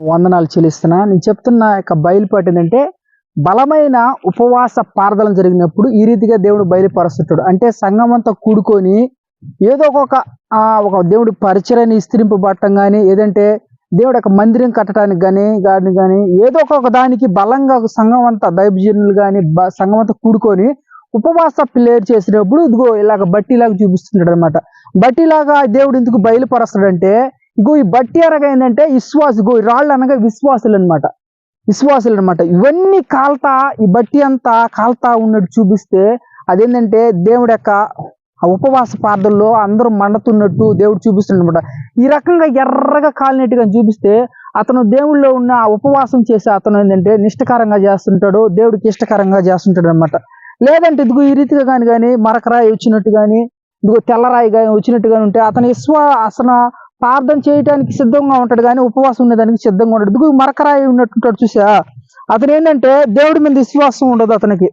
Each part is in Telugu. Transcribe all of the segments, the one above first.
వందనాలు చెల్లిస్తున్నా. నేను చెప్తున్న యొక్క బయలుపాటు ఏంటంటే బలమైన ఉపవాస ప్రార్థన జరిగినప్పుడు ఈ రీతిగా దేవుడు బయలుపరుస్తుంటాడు. అంటే సంఘం అంతా కూడుకొని ఏదో ఒక ఆ, ఒక దేవుడి పరిచయాన్ని విస్తరింపబట్టం కానీ ఏదంటే దేవుడు ఒక మందిరం కట్టడానికి కానీ కానీ కానీ ఏదో ఒక దానికి బలంగా సంఘం అంతా దైవజనులు కానీ సంఘం అంతా కూడుకొని ఉపవాస ప్లేయర్ చేసినప్పుడు ఇదిగో ఇలాగ బట్టిలాగా చూపిస్తుంటాడు అనమాట బట్టిలాగా దేవుడు ఎందుకు బయలుపరుస్తాడంటే ఇగో ఈ బట్టి అనగా ఏంటంటే విశ్వాస ఇగో ఈ రాళ్ళు అనగా విశ్వాసులు అనమాట విశ్వాసులు అనమాట ఇవన్నీ కాల్తా ఈ బట్టి అంతా కాల్తా ఉన్నట్టు చూపిస్తే అదేంటంటే దేవుడి యొక్క ఆ ఉపవాస పార్థల్లో అందరూ మండుతున్నట్టు దేవుడు చూపిస్తున్నాడు ఈ రకంగా ఎర్రగా కాలినట్టుగా చూపిస్తే అతను దేవుళ్ళో ఉన్న ఆ ఉపవాసం చేసే అతను ఏంటంటే నిష్టకరంగా చేస్తుంటాడు దేవుడికి ఇష్టకరంగా చేస్తుంటాడు అనమాట లేదంటే ఇదిగో ఈ రీతిగా కానీ కానీ మరకరాయి వచ్చినట్టు కానీ ఇదిగో తెల్లరాయి కానీ వచ్చినట్టు కానీ ఉంటే అతని విశ్వ ప్రార్థన చేయడానికి సిద్ధంగా ఉంటాడు కానీ ఉపవాసం ఉండేదానికి సిద్ధంగా ఉంటాడు దిగు మరకరాయి ఉన్నట్టుంటాడు చూసా అతను ఏంటంటే దేవుడి మీద విశ్వాసం ఉండదు అతనికి.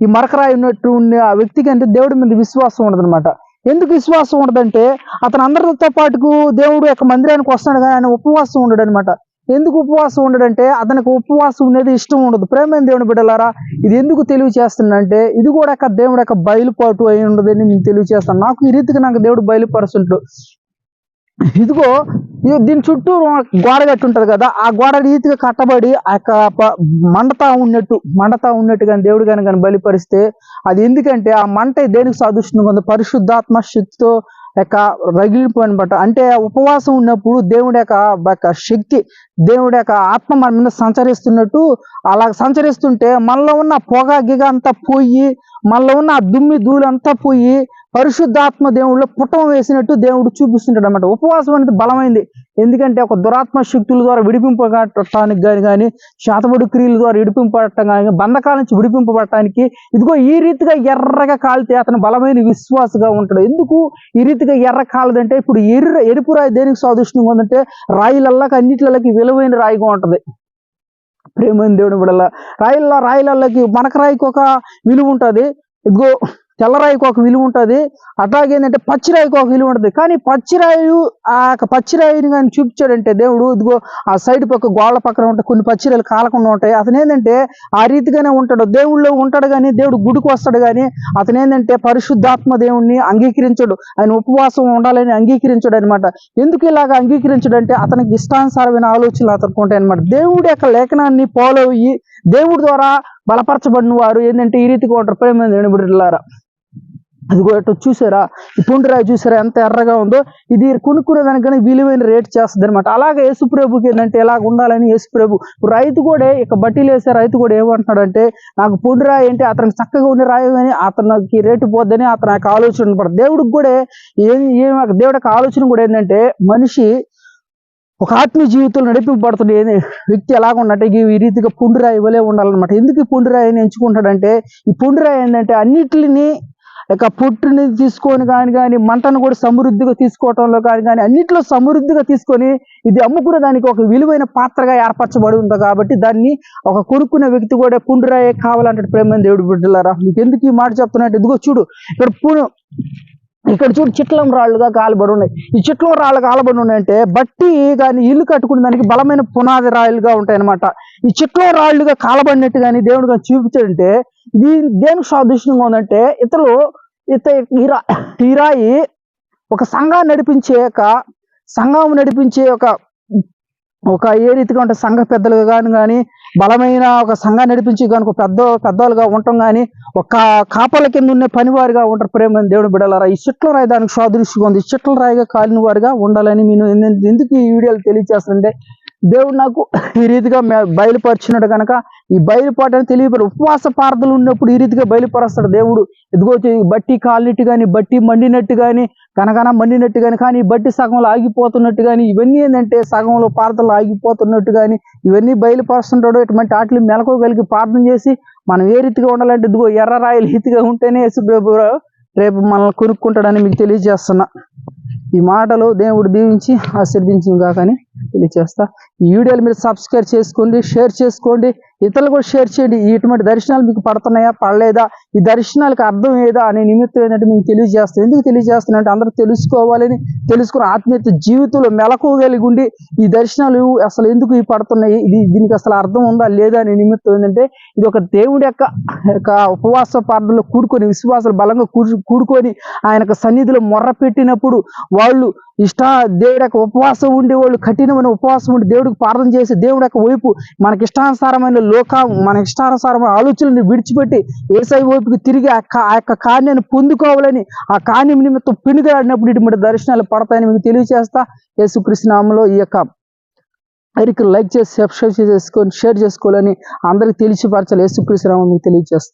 ఈ మరకరాయి ఉన్నట్టు ఉండే ఆ వ్యక్తికి అంటే దేవుడి మీద విశ్వాసం ఉండదు అనమాట ఎందుకు విశ్వాసం ఉండదంటే అతను అందరితో పాటుకు దేవుడు యొక్క మందిరానికి వస్తాడు కానీ ఆయన ఉపవాసం ఉండడు అనమాట ఎందుకు ఉపవాసం ఉండడంటే అతనికి ఉపవాసం ఉండేది ఇష్టం ఉండదు. ప్రేమైన దేవుని బిడ్డలారా? ఇది ఎందుకు తెలియచేస్తుందంటే ఇది కూడా యొక్క దేవుడు యొక్క బయలుపాటు అయి ఉండదని నేను తెలివి చేస్తాను నాకు ఈ రీతికి నాకు దేవుడు బయలుపరుస్తుంటాడు. ఇదిగో ఇది దీని చుట్టూ గోడ కట్టి ఉంటది కదా ఆ గోడ రీతిగా కట్టబడి ఆ యొక్క మండతా ఉన్నట్టు మండతా ఉన్నట్టు కానీ దేవుడు కానీ కానీ బలిపరిస్తే అది ఎందుకంటే ఆ మంట దేనికి సాదృశ్యంగా ఉంది పరిశుద్ధాత్మ శక్తితో యొక్క రగిలిపోయిన బట్ట అంటే ఉపవాసం ఉన్నప్పుడు దేవుడి యొక్క శక్తి దేవుడి యొక్క ఆత్మ మన మీద సంచరిస్తున్నట్టు అలా సంచరిస్తుంటే మనలో ఉన్న పొగ గిగ అంతా పోయి మనలో ఉన్న ఆ దుమ్మి ధూళి అంతా పోయి పరిశుద్ధాత్మ దేవుడిలో పుటం వేసినట్టు దేవుడు చూపిస్తుంటాడు అనమాట. ఉపవాసం అనేది బలమైంది. ఎందుకంటే ఒక దురాత్మ శక్తుల ద్వారా విడిపింపబడటానికి కానీ కానీ శాతముడి క్రియల ద్వారా విడిపింపబడటం కానీ బంధకాల నుంచి విడిపింపబడటానికి ఇదిగో ఈ రీతిగా ఎర్రగా కాలితే అతను బలమైన విశ్వాసగా ఉంటాడు. ఎందుకు? ఈ రీతిగా ఎర్ర కాలదంటే ఇప్పుడు ఎర్ర ఎరుపు రాయి దేనికి సాదృష్టంగా ఉందంటే రాయిలల్లకి అన్నిట్లకి విలువైన రాయిగా ఉంటుంది. ప్రేమైన దేవుని బిడల రాయిల రాయిలల్లకి మనక రాయికి ఒక విలువ ఉంటుంది. ఇదిగో తెల్లరాయికి ఒక విలువ ఉంటుంది. అట్లాగే ఏంటంటే పచ్చిరాయికి ఒక విలువ ఉంటుంది. కానీ పచ్చిరాయి ఆ యొక్క పచ్చిరాయిని కానీ చూపించాడంటే దేవుడు ఇదిగో ఆ సైడ్ పక్క గోళ్ళ పక్కన ఉంటాయి కొన్ని పచ్చిరాయలు కాలకుండా ఉంటాయి. అతను ఏంటంటే ఆ రీతిగానే ఉంటాడు. దేవుళ్ళో ఉంటాడు కానీ దేవుడు గుడికి వస్తాడు కానీ అతను ఏంటంటే పరిశుద్ధాత్మ దేవుణ్ణి అంగీకరించడు. ఆయన ఉపవాసం ఉండాలని అంగీకరించడు అనమాట ఎందుకు ఇలాగ అంగీకరించడు అంటే అతనికి ఇష్టానుసారమైన ఆలోచనలు అతనికి ఉంటాయి అనమాట దేవుడి యొక్క లేఖనాన్ని ఫాలో అయ్యి దేవుడి ద్వారా బలపరచబడిన వారు ఏంటంటే ఈ రీతిగా ఉంటారు. ప్రేమ బిడ్డలారా. అది కూడా చూసారా? ఈ పుండురాయి చూసారా? ఎంత ఎర్రగా ఉందో. ఇది కొనుక్కునే దానికన్నా విలువైన రేట్ చేస్తుంది అనమాట అలాగే యేసుప్రభుకి ఏంటంటే ఎలాగ ఉండాలని యేసుప్రభు. రైతు కూడా ఇక బట్టీలు వేసే రైతు కూడా ఏమంటున్నాడంటే నాకు పుండురాయి అంటే అతనికి చక్కగా ఉండే రాయి అని అతనికి రేటు పోద్దని అతను యొక్క ఆలోచన దేవుడికి కూడా ఏం ఏం దేవుడి యొక్క ఆలోచన కూడా ఏంటంటే మనిషి ఒక ఆత్మీయ జీవితంలో నడిపింపబడుతున్న ఏ- వ్యక్తి ఎలాగ ఉన్నట్టే ఈ రీతిగా పుండురాయి వలే ఉండాలన్నమాట. ఎందుకు ఈ పుండురాయిని ఎంచుకుంటాడంటే ఈ పుండురాయి ఏంటంటే అన్నిటిని ఇక పుట్టుని తీసుకొని కానీ కానీ మంటను కూడా సమృద్ధిగా తీసుకోవటంలో కానీ కానీ అన్నింటిలో సమృద్ధిగా తీసుకొని ఇది అమ్ముకునే దానికి ఒక విలువైన పాత్రగా ఏర్పరచబడి ఉంది కాబట్టి దాన్ని ఒక కొనుక్కునే వ్యక్తి కూడా కుండ్రాయే కావాలంటే ప్రేమ దేవుడు బిడ్డలారా. మీకు ఎందుకు ఈ మాట చెప్తున్నట్టు? ఇదిగో చూడు ఇక్కడ పును ఇక్కడ చూడు చిట్లం రాళ్ళుగా కాలబడి ఉన్నాయి. ఈ చిట్లం రాళ్ళు కాలబడి ఉన్నాయంటే బట్టి కానీ ఇల్లు కట్టుకునే దానికి బలమైన పునాది రాళ్ళుగా ఉంటాయన్నమాట. ఈ చిట్లం రాళ్ళుగా కాలబడినట్టు కానీ దేవుడు కానీ చూపించాడంటే ఇది దేనికి సాదృశ్యంగా ఉందంటే ఇతరులు ఇత ఈ రాయి ఒక సంఘాన్ని నడిపించే ఒక సంఘం నడిపించే ఒక ఒక ఏ రీతిగా ఉంటే సంఘ పెద్దలు కానీ కానీ బలమైన ఒక సంఘాన్ని నడిపించి కానీ ఒక పెద్ద పెద్దలుగా ఉండటం కానీ ఒక కాపల కింద ఉన్న పనివారిగా ఉంటారు ప్రేమ దేవుడు బిడ్డలారా ఈ చెట్ల రాయి దానికి సాదృశ్యంగా ఉంది. ఈ చెట్ల రాయిగా కాలిన వారిగా ఉండాలని నేను ఎందుకు ఈ వీడియోలు తెలియజేస్తుంటే దేవుడు నాకు ఈ రీతిగా బయలుపరిచినాడు కనుక ఈ బయలుపాటని తెలియపరు ఉపవాస పార్దలు ఉన్నప్పుడు ఈ రీతిగా బయలుపరుస్తాడు దేవుడు. ఇదిగో బట్టి కాలినట్టు కానీ బట్టి మండినట్టు కానీ కనకన మండినట్టు కానీ కానీ బట్టి సగంలో ఆగిపోతున్నట్టు కానీ ఇవన్నీ ఏంటంటే సగంలో పార్థలు ఆగిపోతున్నట్టు కానీ ఇవన్నీ బయలుపరుస్తుంటాడు. ఇటువంటి వాటిని మెలకోగలిగి ప్రార్థన చేసి మనం ఏ రీతిగా ఉండాలంటే ఇదిగో ఎర్ర రాయలు రీతిగా ఉంటేనే యేసుప్రభు రేపు మనల్ని కొనుక్కుంటాడని మీకు తెలియజేస్తున్నా. ఈ మాటలు దేవుడు దీవించి ఆశీర్దించి కాకని తెలియచేస్తా. ఈ వీడియోలు మీరు సబ్స్క్రైబ్ చేసుకోండి షేర్ చేసుకోండి. ఇతరులు కూడా షేర్ చేయండి. ఇటువంటి దర్శనాలు మీకు పడుతున్నాయా? పడలేదా? ఈ దర్శనాలకు అర్థం ఏదా అనే నిమిత్తం ఏంటంటే మీకు తెలియజేస్తాం ఎందుకు తెలియజేస్తున్నాం అంటే అందరూ తెలుసుకోవాలని తెలుసుకుని ఆత్మీయత జీవితంలో మెలకువగలిగి ఉండి ఈ దర్శనాలు అసలు ఎందుకు ఈ పడుతున్నాయి? ఇది దీనికి అసలు అర్థం ఉందా లేదా అనే నిమిత్తం ఏంటంటే ఇది ఒక దేవుడి యొక్క యొక్క ఉపవాస ప్రార్థనలో కూడుకొని విశ్వాసాలు బలంగా కూడుకొని ఆయన సన్నిధిలో మొర్ర పెట్టినప్పుడు వాళ్ళు ఇష్ట దేవుడి యొక్క ఉపవాసం ఉండి వాళ్ళు కఠినమైన ఉపవాసం ఉండి దేవుడికి ప్రార్థన చేసి దేవుడి యొక్క వైపు మనకి ఇష్టానుసారమైన లోకం మన ఇష్టానుసారమైన ఆలోచనలు విడిచిపెట్టి ఏసై వైపుకి తిరిగి ఆ యొక్క కార్యాన్ని పొందుకోవాలని ఆ కార్యం నిమిత్తం పినుగాడినప్పుడు ఇటువంటి దర్శనాలు పడతాయని మీకు తెలియజేస్తా యేసుకృష్ణనామంలో ఈ యొక్క లైక్ చేసి సబ్స్క్రైబ్ చేసుకొని షేర్ చేసుకోవాలని అందరికి తెలిసిపరచాలి యేసుకృష్ణనామం మీకు తెలియజేస్తా